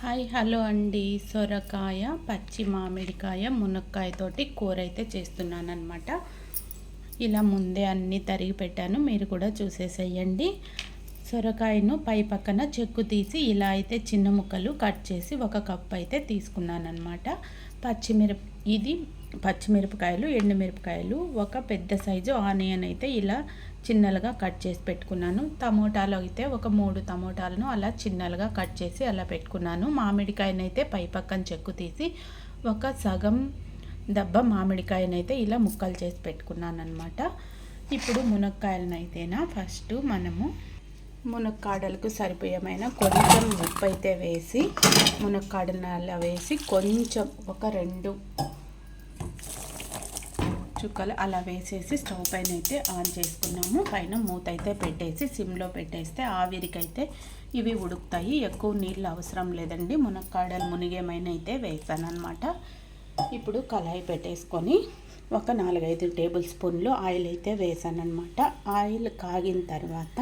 Hi hello అండి. సొరకాయ పచ్చి మామిడికాయ మునక్కాయతోటి కూర అయితే చేస్తున్నాను అనమాట ఇలా ముందే అన్నీ తరిగి పెట్టాను. మీరు కూడా చూసేసేయండి. సొరకాయను పై పక్కన చెక్కు తీసి ఇలా అయితే చిన్న ముక్కలు కట్ చేసి ఒక కప్ అయితే తీసుకున్నాను అనమాట పచ్చిమిరప ఇది పచ్చిమిరపకాయలు ఎండుమిరపకాయలు ఒక పెద్ద సైజు ఆనియన్ అయితే ఇలా చిన్నలుగా కట్ చేసి పెట్టుకున్నాను. టమోటాలు అయితే ఒక మూడు టమోటాలను అలా చిన్నలుగా కట్ చేసి అలా పెట్టుకున్నాను. మామిడికాయనైతే పై పక్కన చెక్కు తీసి ఒక సగం దెబ్బ మామిడికాయనైతే ఇలా ముక్కలు చేసి పెట్టుకున్నాను అనమాట ఇప్పుడు మునక్కాయలనైతేనా? ఫస్ట్ మనము మునక్కాడలకు సరిపోయమైన కొంచెం ఉప్పు అయితే వేసి మునక్కాడలను అలా వేసి కొంచెం ఒక రెండు చుక్కలు అలా వేసేసి స్టవ్ పైన అయితే ఆన్ చేసుకున్నాము. పైన మూత అయితే పెట్టేసి సిమ్లో పెట్టేస్తే ఆవిరికైతే ఇవి ఉడుకుతాయి. ఎక్కువ నీళ్ళు అవసరం లేదండి. మునక్కాడలు మునిగేమైనా అయితే వేసాను అనమాట ఇప్పుడు కళాయి పెట్టేసుకొని ఒక నాలుగైదు టేబుల్ స్పూన్లు ఆయిల్ అయితే వేసానమాట ఆయిల్ కాగిన తర్వాత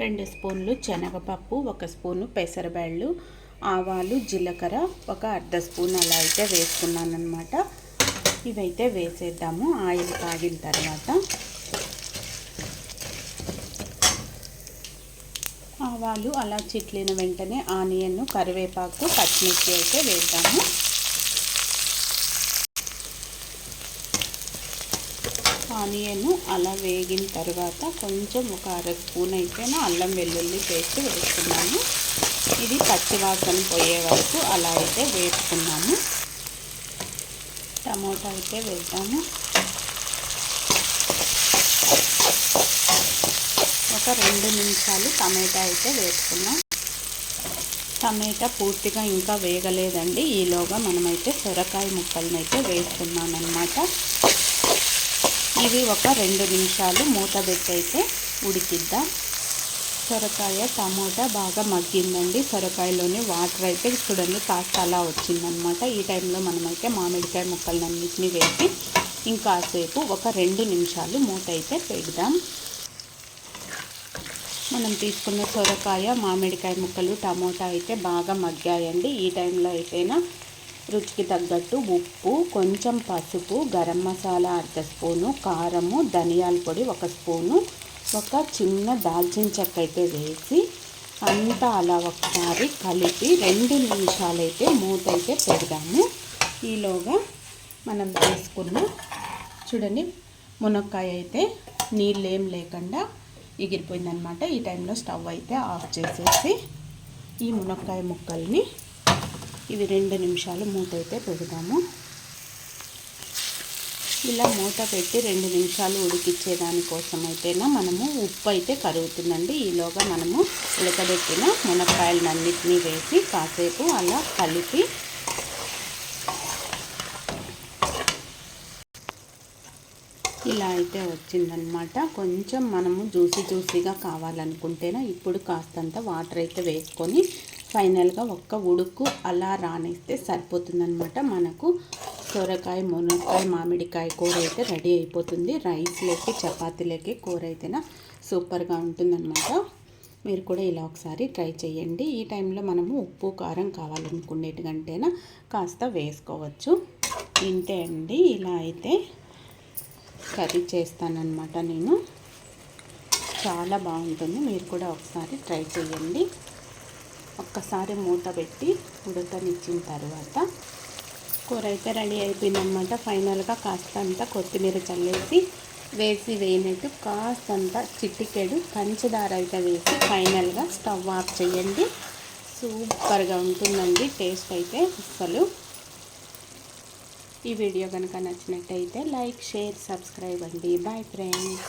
రెండు స్పూన్లు శనగపప్పు ఒక స్పూను పెసరబేళ్ళు ఆవాలు జీలకర్ర ఒక అర్ధ స్పూన్ అలా అయితే వేసుకున్నాను అనమాట ఇవైతే వేసేద్దాము ఆయిల్ కాగిన తర్వాత. ఆవాలు అలా చిట్లిన వెంటనే ఆనియన్ కరివేపాకు పచ్చిమిర్చి అయితే వేద్దాము. ఆనియన్ అలా వేగిన తర్వాత కొంచెం ఒక అర స్పూన్ అయితే అల్లం వెల్లుల్లి పేస్ట్ వేసుకున్నాము. ఇది పచ్చివాసన పోయే వరకు అలా అయితే వేసుకున్నాము టమోటా అయితే వేద్దాము. ఒక రెండు నిమిషాలు టమాటా అయితే వేసుకున్నాం టమాటా పూర్తిగా ఇంకా వేగలేదండి. ఈలోగా మనమైతే సొరకాయ ముక్కలనైతే అయితే ఇవి ఒక రెండు నిమిషాలు మూత పెట్టి అయితే ఉడికిద్దాం. సొరకాయ టమోటా బాగా మగ్గిందండి. సొరకాయలోని వాటర్ అయితే చూడండి కాస్త అలా వచ్చిందనమాట ఈ టైంలో మనమైతే మామిడికాయ ముక్కలన్నింటినీ వేసి ఇంకాసేపు ఒక రెండు నిమిషాలు మూత అయితే పెడదాం. మనం తీసుకున్న సొరకాయ మామిడికాయ ముక్కలు టమోటా అయితే బాగా మగ్గాయండి. ఈ టైంలో అయితేనా రుచికి తగ్గట్టు ఉప్పు కొంచెం పసుపు గరం మసాలా అర్ధ స్పూను కారము ధనియాల పొడి ఒక స్పూను ఒక చిన్న దాల్చిన చెక్క అయితే వేసి అంతా అలా ఒకసారి కలిపి రెండు నిమిషాలైతే మూత అయితే పెడదాము. ఈలోగా మనం తీసుకున్న చూడండి మునక్కాయ అయితే నీళ్ళు ఏం లేకుండా ఎగిరిపోయిందనమాట ఈ టైంలో స్టవ్ అయితే ఆఫ్ చేసేసి ఈ మునక్కాయ ముక్కల్ని ఇవి రెండు నిమిషాలు మూత అయితే పెడదాము. ఇలా మూత పెట్టి రెండు నిమిషాలు ఉడికిచ్చే దానికోసం అయితేనా మనము ఉప్పు అయితే కరుగుతుందండి. ఈలోగా మనము ఉడకబెట్టిన మునక్కాయలన్నింటినీ వేసి కాసేపు అలా కలిపి ఇలా అయితే వచ్చిందనమాట కొంచెం మనము జ్యూసీ జ్యూసీగా కావాలనుకుంటేనే ఇప్పుడు కాస్తంత వాటర్ అయితే వేసుకొని ఫైనల్గా ఒక్క ఉడుకు అలా రానిస్తే సరిపోతుందనమాట మనకు సొరకాయ మునక్కాయ మామిడికాయ కూర అయితే రెడీ అయిపోతుంది. రైస్లోకి చపాతీలోకి కూర అయితేనా సూపర్గా ఉంటుందన్నమాట. మీరు కూడా ఇలా ఒకసారి ట్రై చేయండి. ఈ టైంలో మనము ఉప్పు కారం కావాలనుకునేటికంటేనా కాస్త వేసుకోవచ్చు. ఇంతే అండి. ఇలా అయితే కర్రీ చేస్తానన్నమాట నేను. చాలా బాగుంటుంది. మీరు కూడా ఒకసారి ట్రై చేయండి. ఒక్కసారి మూత పెట్టి ఉడకనిచ్చిన తర్వాత కూర అయితే రెడీ అయిపోయిందనమాట ఫైనల్గా కాస్తంత కొత్తిమీర చల్లేసి వేసి వేయనట్టు కాస్తంత చిట్టికెడు పంచదార అయితే వేసి ఫైనల్గా స్టవ్ ఆఫ్ చేయండి. సూపర్గా ఉంటుందండి టేస్ట్ అయితే అసలు ఈ వీడియో కనుక నచ్చినట్టయితే లైక్ షేర్ సబ్స్క్రైబ్ అండి. Bye friends.